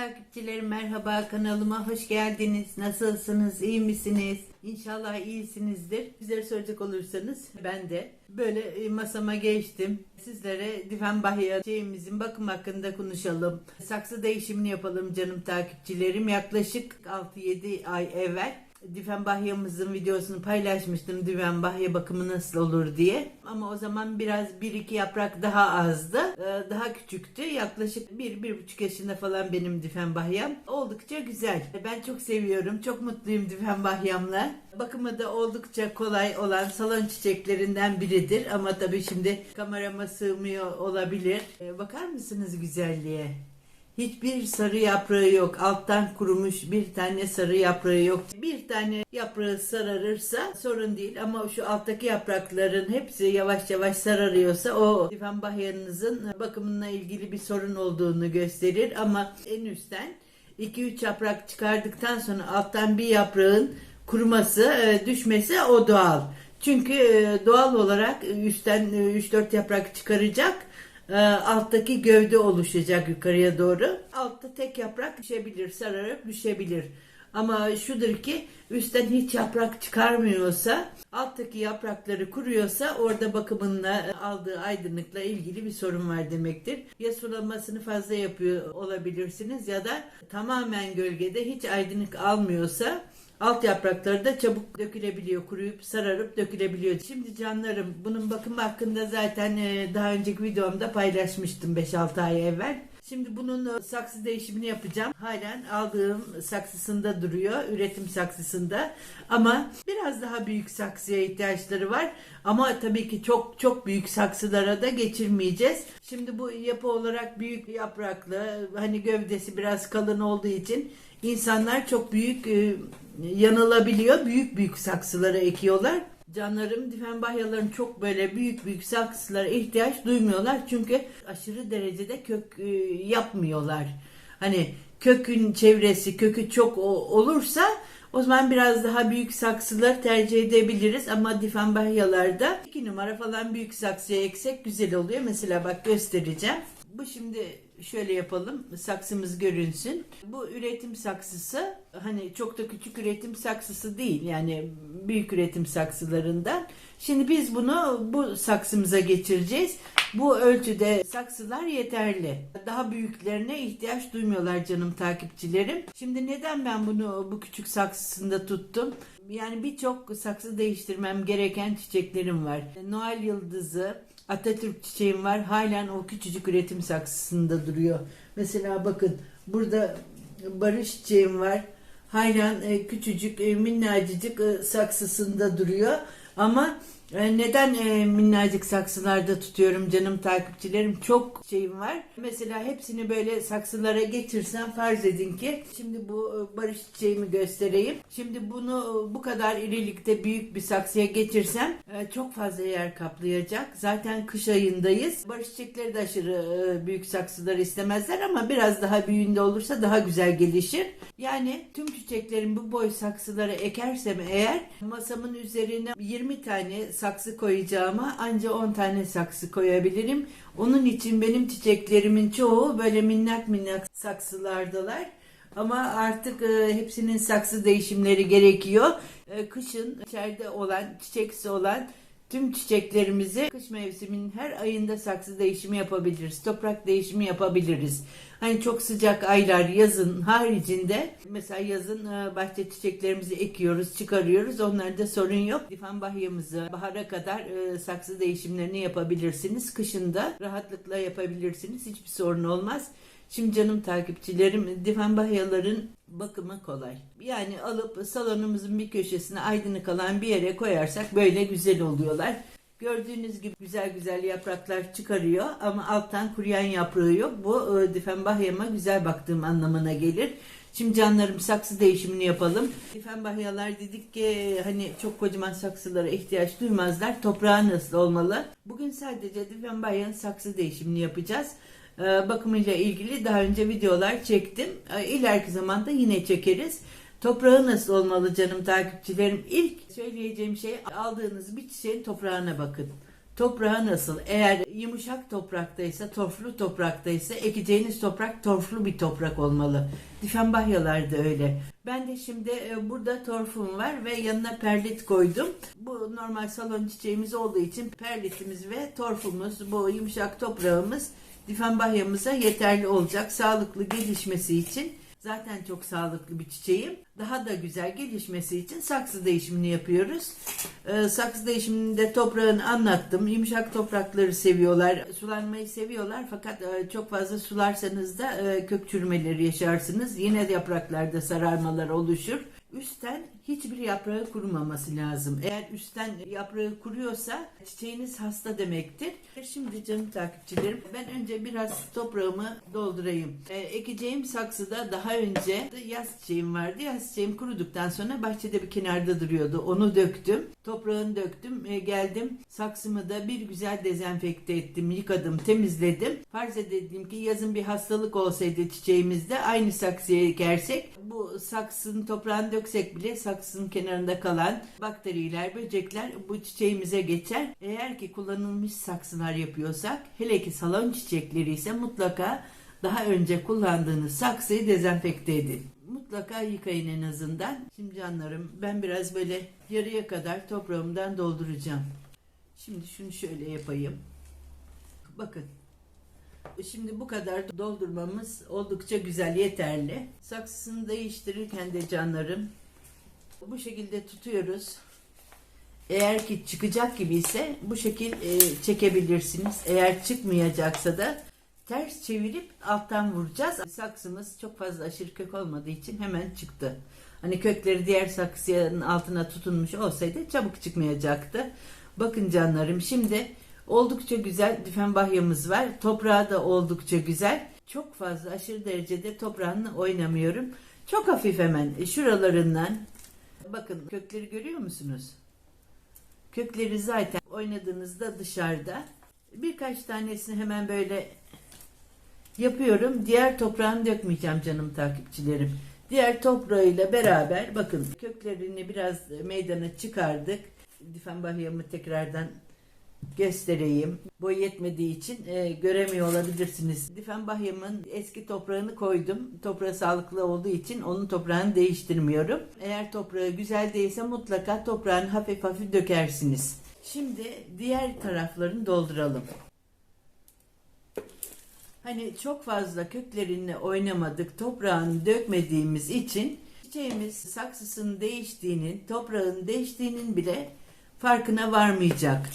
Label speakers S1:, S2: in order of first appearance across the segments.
S1: takipçilerim merhaba kanalıma hoş geldiniz. Nasılsınız? iyi misiniz? İnşallah iyisinizdir. Bizlere soracak olursanız ben de böyle e, masama geçtim. Sizlere Divenbahya şeyimizin bakım hakkında konuşalım. Saksı değişimini yapalım canım takipçilerim. Yaklaşık 6-7 ay evvel Divenbahya'mızın videosunu paylaşmıştım. Divenbahya bakımı nasıl olur diye. Ama o zaman biraz bir iki yaprak daha azdı. Ee, Daha küçüktü. Yaklaşık bir, bir buçuk yaşında falan benim Divenbahya'm. Oldukça güzel. Ben çok seviyorum. Çok mutluyum Divenbahya'mla. Bakımı da oldukça kolay olan salon çiçeklerinden biridir. Ama tabii şimdi kamerama sığmıyor olabilir. Ee, Bakar mısınız güzelliğe? Hiçbir sarı yaprağı yok. Alttan kurumuş bir tane sarı yaprağı yok. Bir tane yaprağı sararırsa sorun değil ama şu alttaki yaprakların hepsi yavaş yavaş sararıyorsa o difanbahyanınızın bakımına ilgili bir sorun olduğunu gösterir ama en üstten 2-3 yaprak çıkardıktan sonra alttan bir yaprağın kuruması, e, düşmesi o doğal. Çünkü e, doğal olarak üstten e, 3-4 yaprak çıkaracak e, alttaki gövde oluşacak yukarıya doğru. Altta tek yaprak düşebilir, sararıp düşebilir. Ama şudur ki üstten hiç yaprak çıkarmıyorsa, alttaki yaprakları kuruyorsa orada bakımında aldığı aydınlıkla ilgili bir sorun var demektir. Ya sulamasını fazla yapıyor olabilirsiniz ya da tamamen gölgede hiç aydınlık almıyorsa Alt yaprakları da çabuk dökülebiliyor, kuruyup sararıp dökülebiliyor. Şimdi canlarım bunun bakımı hakkında zaten e, daha önceki videomda paylaşmıştım 5-6 ay evvel. Şimdi bunun e, saksı değişimini yapacağım. Halen aldığım saksısında duruyor, üretim saksısında. Ama biraz daha büyük saksıya ihtiyaçları var. Ama tabii ki çok çok büyük saksılara da geçirmeyeceğiz. Şimdi bu yapı olarak büyük yapraklı, hani gövdesi biraz kalın olduğu için insanlar çok büyük e, yanılabiliyor. Büyük büyük saksılara ekiyorlar. Canlarım difenbahyaların çok böyle büyük büyük saksılara ihtiyaç duymuyorlar. Çünkü aşırı derecede kök e, yapmıyorlar. Hani kökün çevresi, kökü çok olursa o zaman biraz daha büyük saksılar tercih edebiliriz. Ama difenbahyalarda iki numara falan büyük saksıya eksek güzel oluyor. Mesela bak göstereceğim. Bu şimdi şöyle yapalım saksımız görünsün. Bu üretim saksısı hani çok da küçük üretim saksısı değil yani büyük üretim saksılarından. Şimdi biz bunu bu saksımıza geçireceğiz. Bu ölçüde saksılar yeterli. Daha büyüklerine ihtiyaç duymuyorlar canım takipçilerim. Şimdi neden ben bunu bu küçük saksısında tuttum? Yani birçok saksı değiştirmem gereken çiçeklerim var. Noel yıldızı, Atatürk çiçeğim var. Halen o küçücük üretim saksısında duruyor. Mesela bakın burada barış çiçeğim var. Halen e, küçücük e, minnacıcık e, saksısında duruyor. Ama neden e, minnacık saksılarda tutuyorum canım takipçilerim? Çok şeyim var. Mesela hepsini böyle saksılara getirsem farz edin ki şimdi bu e, barış çiçeğimi göstereyim. Şimdi bunu e, bu kadar irilikte büyük bir saksıya getirsem e, çok fazla yer kaplayacak. Zaten kış ayındayız. Barış çiçekleri de aşırı e, büyük saksılar istemezler ama biraz daha büyüğünde olursa daha güzel gelişir. Yani tüm çiçeklerin bu boy saksılara ekersem eğer masamın üzerine 20 tane saksı koyacağıma anca 10 tane saksı koyabilirim. Onun için benim çiçeklerimin çoğu böyle minnak minnak saksılardalar. Ama artık e, hepsinin saksı değişimleri gerekiyor. E, kışın içeride olan, çiçeksi olan tüm çiçeklerimizi kış mevsiminin her ayında saksı değişimi yapabiliriz. Toprak değişimi yapabiliriz. Hani çok sıcak aylar yazın haricinde mesela yazın e, bahçe çiçeklerimizi ekiyoruz, çıkarıyoruz. Onlarda sorun yok. Difan bahyamızı bahara kadar e, saksı değişimlerini yapabilirsiniz. Kışında rahatlıkla yapabilirsiniz. Hiçbir sorun olmaz. Şimdi canım takipçilerim divan bahyaların bakımı kolay. Yani alıp salonumuzun bir köşesine aydınlık alan bir yere koyarsak böyle güzel oluyorlar. Gördüğünüz gibi güzel güzel yapraklar çıkarıyor ama alttan kuruyan yaprağı yok. Bu e, difenbahyama güzel baktığım anlamına gelir. Şimdi canlarım saksı değişimini yapalım. Difenbahyalar dedik ki hani çok kocaman saksılara ihtiyaç duymazlar. Toprağı nasıl olmalı? Bugün sadece difenbahyanın saksı değişimini yapacağız. Ee, bakımıyla ilgili daha önce videolar çektim. Ee, İleriki zamanda yine çekeriz. Toprağı nasıl olmalı canım takipçilerim? İlk söyleyeceğim şey aldığınız bir çiçeğin toprağına bakın. Toprağı nasıl? Eğer yumuşak topraktaysa, torflu topraktaysa ekeceğiniz toprak torflu bir toprak olmalı. Difenbahyalar da öyle. Ben de şimdi e, burada torfum var ve yanına perlit koydum. Bu normal salon çiçeğimiz olduğu için perlitimiz ve torfumuz, bu yumuşak toprağımız difenbahyamıza yeterli olacak. Sağlıklı gelişmesi için zaten çok sağlıklı bir çiçeğim. Daha da güzel gelişmesi için saksı değişimini yapıyoruz. Ee, saksı değişiminde toprağını anlattım. Yumuşak toprakları seviyorlar, sulanmayı seviyorlar. Fakat e, çok fazla sularsanız da e, kök çürümeleri yaşarsınız. Yine de yapraklarda sararmalar oluşur. Üstten hiçbir yaprağı kurumaması lazım. Eğer üstten yaprağı kuruyorsa çiçeğiniz hasta demektir. Şimdi canım takipçilerim ben önce biraz toprağımı doldurayım. Ee, ekeceğim saksıda daha önce yaz çiçeğim vardı. Yaz çiçeğim kuruduktan sonra bahçede bir kenarda duruyordu. Onu döktüm. Toprağını döktüm. Ee, geldim saksımı da bir güzel dezenfekte ettim. Yıkadım, temizledim. Farz edelim ki yazın bir hastalık olsaydı çiçeğimizde aynı saksıya ekersek bu saksının toprağını döksek bile saksının kenarında kalan bakteriler, böcekler bu çiçeğimize geçer. Eğer ki kullanılmış saksılar yapıyorsak, hele ki salon çiçekleri ise mutlaka daha önce kullandığınız saksıyı dezenfekte edin. Mutlaka yıkayın en azından. Şimdi canlarım ben biraz böyle yarıya kadar toprağımdan dolduracağım. Şimdi şunu şöyle yapayım. Bakın Şimdi bu kadar doldurmamız oldukça güzel, yeterli. Saksısını değiştirirken de canlarım bu şekilde tutuyoruz. Eğer ki çıkacak gibi ise bu şekil e, çekebilirsiniz. Eğer çıkmayacaksa da ters çevirip alttan vuracağız. Saksımız çok fazla aşırı kök olmadığı için hemen çıktı. Hani kökleri diğer saksının altına tutunmuş olsaydı çabuk çıkmayacaktı. Bakın canlarım şimdi oldukça güzel difenbahyamız var. Toprağı da oldukça güzel. Çok fazla aşırı derecede toprağını oynamıyorum. Çok hafif hemen şuralarından bakın kökleri görüyor musunuz? Kökleri zaten oynadığınızda dışarıda. Birkaç tanesini hemen böyle yapıyorum. Diğer toprağını dökmeyeceğim canım takipçilerim. Diğer toprağıyla beraber bakın köklerini biraz meydana çıkardık. Difenbahyamı tekrardan göstereyim. Boy yetmediği için e, göremiyor olabilirsiniz. Difenbahyamın eski toprağını koydum. Toprağı sağlıklı olduğu için onun toprağını değiştirmiyorum. Eğer toprağı güzel değilse mutlaka toprağını hafif hafif dökersiniz. Şimdi diğer taraflarını dolduralım. Hani çok fazla köklerini oynamadık, toprağını dökmediğimiz için çiçeğimiz saksısının değiştiğinin, toprağın değiştiğinin bile farkına varmayacak.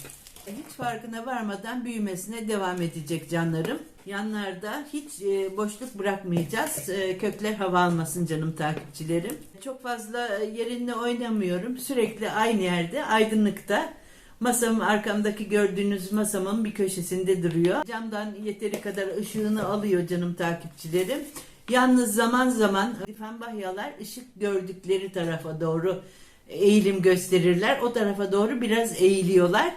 S1: Hiç farkına varmadan büyümesine devam edecek canlarım. Yanlarda hiç e, boşluk bırakmayacağız. E, kökler hava almasın canım takipçilerim. Çok fazla yerinde oynamıyorum. Sürekli aynı yerde, aydınlıkta. Masam arkamdaki gördüğünüz masamın bir köşesinde duruyor. Camdan yeteri kadar ışığını alıyor canım takipçilerim. Yalnız zaman zaman difenbahyalar ışık gördükleri tarafa doğru eğilim gösterirler. O tarafa doğru biraz eğiliyorlar.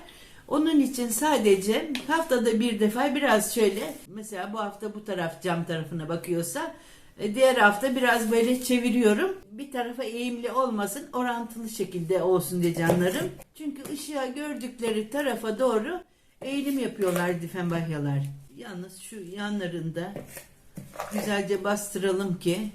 S1: Onun için sadece haftada bir defa biraz şöyle mesela bu hafta bu taraf cam tarafına bakıyorsa e, diğer hafta biraz böyle çeviriyorum. Bir tarafa eğimli olmasın orantılı şekilde olsun diye canlarım. Çünkü ışığa gördükleri tarafa doğru eğilim yapıyorlar difenbahyalar. Yalnız şu yanlarında güzelce bastıralım ki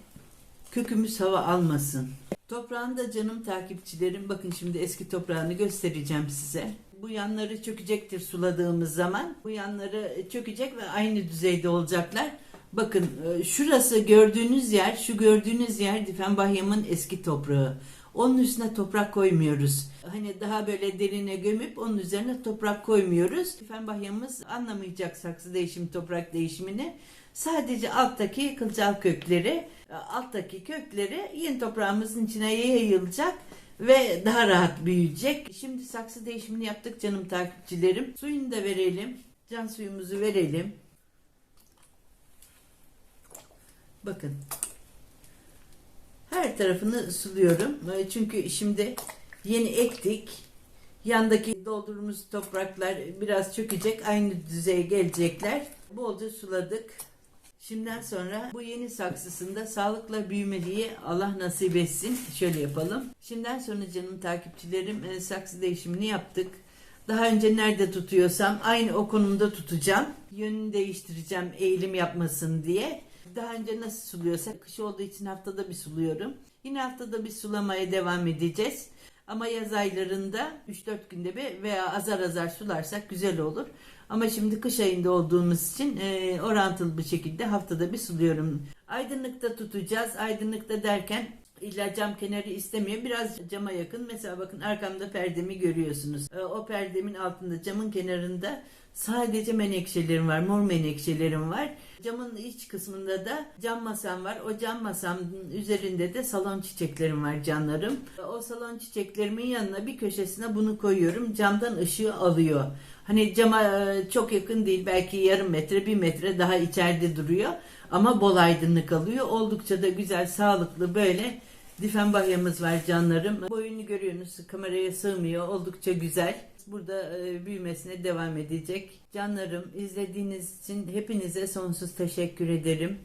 S1: kökümüz hava almasın. Toprağında canım takipçilerim bakın şimdi eski toprağını göstereceğim size. Bu yanları çökecektir suladığımız zaman. Bu yanları çökecek ve aynı düzeyde olacaklar. Bakın e, şurası gördüğünüz yer, şu gördüğünüz yer Difenbahyam'ın eski toprağı. Onun üstüne toprak koymuyoruz. Hani daha böyle derine gömüp onun üzerine toprak koymuyoruz. Difenbahyamız anlamayacak saksı değişimi, toprak değişimini. Sadece alttaki kılcal kökleri, alttaki kökleri yeni toprağımızın içine yayılacak ve daha rahat büyüyecek. Şimdi saksı değişimini yaptık canım takipçilerim. Suyunu da verelim. Can suyumuzu verelim. Bakın. Her tarafını suluyorum. E, Çünkü şimdi yeni ektik. Yandaki doldurduğumuz topraklar biraz çökecek. Aynı düzeye gelecekler. Bolca suladık. Şimdiden sonra bu yeni saksısında sağlıkla büyümeliği Allah nasip etsin. Şöyle yapalım. Şimdiden sonra canım takipçilerim e, saksı değişimini yaptık. Daha önce nerede tutuyorsam aynı o konumda tutacağım. Yönünü değiştireceğim eğilim yapmasın diye. Daha önce nasıl suluyorsak kış olduğu için haftada bir suluyorum. Yine haftada bir sulamaya devam edeceğiz. Ama yaz aylarında 3-4 günde bir veya azar azar sularsak güzel olur. Ama şimdi kış ayında olduğumuz için e, orantılı bir şekilde haftada bir suluyorum. Aydınlıkta tutacağız. Aydınlıkta derken illa cam kenarı istemiyor. Biraz cama yakın. Mesela bakın arkamda perdemi görüyorsunuz. E, o perdemin altında camın kenarında sadece menekşelerim var. Mor menekşelerim var. Camın iç kısmında da cam masam var. O cam masamın üzerinde de salon çiçeklerim var canlarım. O salon çiçeklerimin yanına bir köşesine bunu koyuyorum. Camdan ışığı alıyor. Hani cama e, çok yakın değil. Belki yarım metre, bir metre daha içeride duruyor. Ama bol aydınlık alıyor. Oldukça da güzel, sağlıklı böyle difenbahyamız var canlarım. Boyunu görüyorsunuz kameraya sığmıyor. Oldukça güzel. Burada e, büyümesine devam edecek. Canlarım izlediğiniz için hepinize sonsuz teşekkür ederim.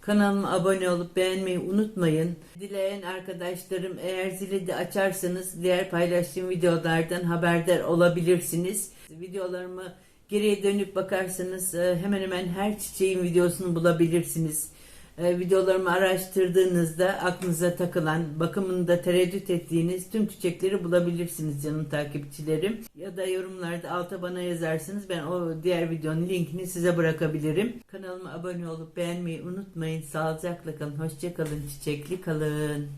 S1: Kanalıma abone olup beğenmeyi unutmayın. Dileyen arkadaşlarım eğer zili de açarsanız diğer paylaştığım videolardan haberdar olabilirsiniz. Videolarımı geriye dönüp bakarsanız e, hemen hemen her çiçeğin videosunu bulabilirsiniz. E, videolarımı araştırdığınızda aklınıza takılan, bakımında tereddüt ettiğiniz tüm çiçekleri bulabilirsiniz canım takipçilerim. Ya da yorumlarda alta bana yazarsınız. Ben o diğer videonun linkini size bırakabilirim. Kanalıma abone olup beğenmeyi unutmayın. Sağlıcakla kalın, hoşça kalın, çiçekli kalın.